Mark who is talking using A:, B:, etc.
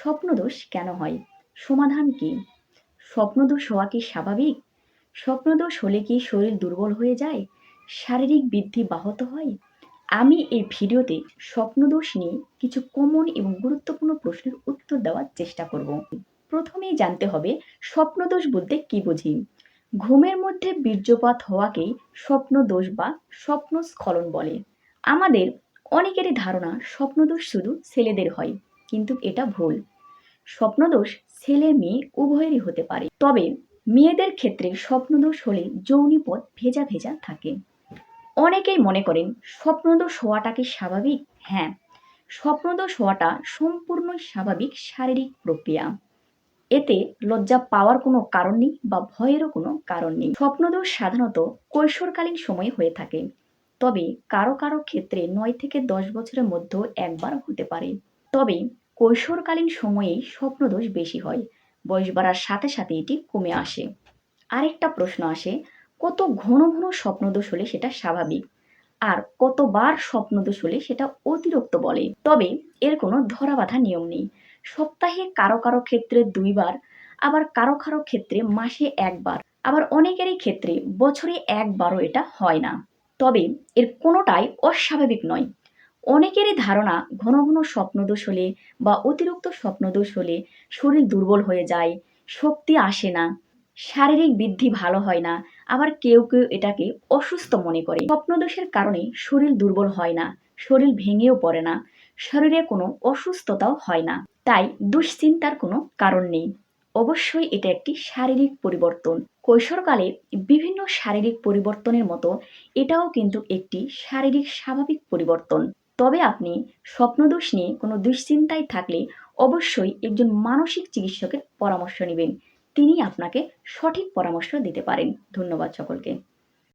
A: স্বপ্নদোষ কেন হয়? সমাধান কি? স্বপ্নদোষ হওয়া কি স্বাভাবিক? স্বপ্নদোষ হলে কি শরীর দুর্বল হয়ে যায়? শারীরিক বৃদ্ধি ব্যাহত হয়? আমি এই ভিডিওতে স্বপ্নদোষ নিয়ে কিছু কমন এবং গুরুত্বপূর্ণ প্রশ্নের উত্তর দেওয়ার চেষ্টা করব। প্রথমেই জানতে হবে স্বপ্নদোষ বলতে কি বুঝি? ঘুমের মধ্যে বীর্যপাত হওয়াকেই স্বপ্নদোষ বা স্বপ্নস্খলন বলে। আমাদের অনেকেরই ধারণা স্বপ্নদোষ শুধু ছেলেদের হয়, কিন্তু এটা ভুল। স্বপ্নদোষ ছেলে মেয়ে উভয়েরই হতে পারে। তবে মেয়েদের ক্ষেত্রে স্বপ্নদোষ হলে যৌনিপথ ভেজা ভেজা থাকে। অনেকেই মনে করেন স্বপ্নদোষ হওয়াটা কি স্বাভাবিক? হ্যাঁ স্বপ্নদোষ হওয়াটা সম্পূর্ণ স্বাভাবিক শারীরিক প্রক্রিয়া। এতে লজ্জা পাওয়ার কোনো কারণ নেই বা ভয়েরও কোনো কারণ নেই। স্বপ্নদোষ সাধারণত কৈশোরকালীন সময়ে হয়ে থাকে। তবে কারও কারও ক্ষেত্রে নয় থেকে দশ বছরের মধ্যেও একবার হতে পারে। তবে কৈশোরকালীন সময়েই স্বপ্নদোষ বেশি হয়। বয়স বাড়ার সাথে সাথে এটি কমে আসে। আরেকটা প্রশ্ন আসে, কত ঘন ঘন স্বপ্নদোষ হলে সেটা স্বাভাবিক? আর কতবার স্বপ্নদোষ হলে সেটা অতিরিক্ত বলে? তবে এর কোনো ধরাবাঁধা নিয়ম নেই। সপ্তাহে কারও কারও ক্ষেত্রে দুইবার, আবার কারও কারও ক্ষেত্রে মাসে একবার, আবার অনেকেরই ক্ষেত্রে বছরে একবারও এটা হয় না। তবে এর কোনোটাই অস্বাভাবিক নয়। অনেকেরই ধারণা ঘন ঘন স্বপ্নদোষ হলে বা অতিরিক্ত স্বপ্নদোষ হলে শরীর দুর্বল হয়ে যায়, শক্তি আসে না, শারীরিক বৃদ্ধি ভালো হয় না, আবার কেউ কেউ এটাকে অসুস্থ মনে করে। স্বপ্নদোষের কারণে শরীর দুর্বল হয় না, শরীর ভেঙেও পড়ে না, শরীরে কোনো অসুস্থতাও হয় না। তাই দুশ্চিন্তার কোনো কারণ নেই। অবশ্যই এটা একটি শারীরিক পরিবর্তন। কৈশোরকালে বিভিন্ন শারীরিক পরিবর্তনের মতো এটাও কিন্তু একটি শারীরিক স্বাভাবিক পরিবর্তন। তবে আপনি স্বপ্নদোষ নিয়ে কোনো দুশ্চিন্তায় থাকলে অবশ্যই একজন মানসিক চিকিৎসকের পরামর্শ নেবেন। তিনি আপনাকে সঠিক পরামর্শ দিতে পারেন। ধন্যবাদ সকলকে।